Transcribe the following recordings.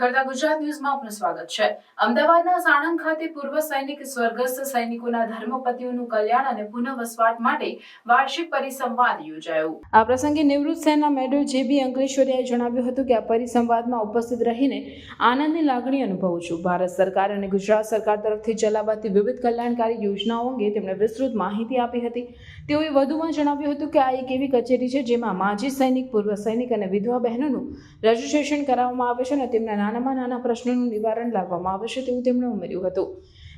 નિખરતા ગુજરાત ન્યૂઝમાં આપનું સ્વાગત છે. અમદાવાદના સાણંદ ખાતે પૂર્વ સૈનિક, સ્વર્ગસ્થ સૈનિકોના ધર્મપતિઓનું કલ્યાણ અને પુનઃવસવાટ માટે વાર્ષિક પરિસંવાદ યોજાયો. આ પ્રસંગે નિવૃત્ત સેના મેડલ જે બી અંકલેશ્વરિયાએ જણાવ્યું હતું કે આ પરિસંવાદમાં ઉપસ્થિત રહીને આનંદની લાગણી અનુભવું છું. ભારત સરકાર અને ગુજરાત સરકાર તરફથી ચલાવાતી વિવિધ કલ્યાણકારી યોજનાઓ અંગે તેમણે વિસ્તૃત માહિતી આપી હતી. તેઓએ વધુમાં જણાવ્યું હતું કે આ એક એવી કચેરી છે જેમાં માજી સૈનિક, પૂર્વ સૈનિક અને વિધવા બહેનોનું રજીસ્ટ્રેશન કરાવવામાં આવે છે અને તેમના નાનામાં નાના પ્રશ્નોનું નિવારણ લાવવામાં આવશે તેવું તેમણે ઉમેર્યું હતું.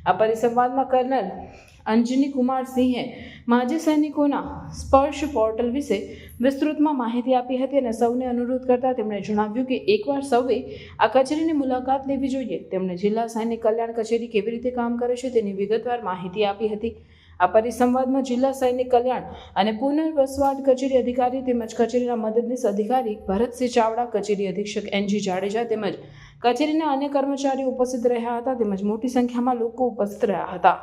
આ પરિસંવાદમાં કર્નલ અંજની કુમાર સિંહે માજી સૈનિકોના સ્પર્શ પોર્ટલ વિશે વિસ્તૃતમાં માહિતી આપી હતી અને સૌને અનુરોધ કરતા તેમણે જણાવ્યું કે એકવાર સૌએ આ કચેરીની મુલાકાત લેવી જોઈએ. તેમણે જિલ્લા સૈનિક કલ્યાણ કચેરી કેવી રીતે કામ કરે છે તેની વિગતવાર માહિતી આપી હતી. આ પરિસંવાદમાં જિલ્લા સૈનિક કલ્યાણ અને પુનર્વસવાટ કચેરી અધિકારી તેમજ કચેરીના મદદનીશ અધિકારી ભરતસિંહ ચાવડા, કચેરી અધિક્ષક એનજી જાડેજા તેમજ કચેરીના અન્ય કર્મચારીઓ ઉપસ્થિત રહ્યા હતા તેમજ મોટી સંખ્યામાં લોકો ઉપસ્થિત રહ્યા હતા.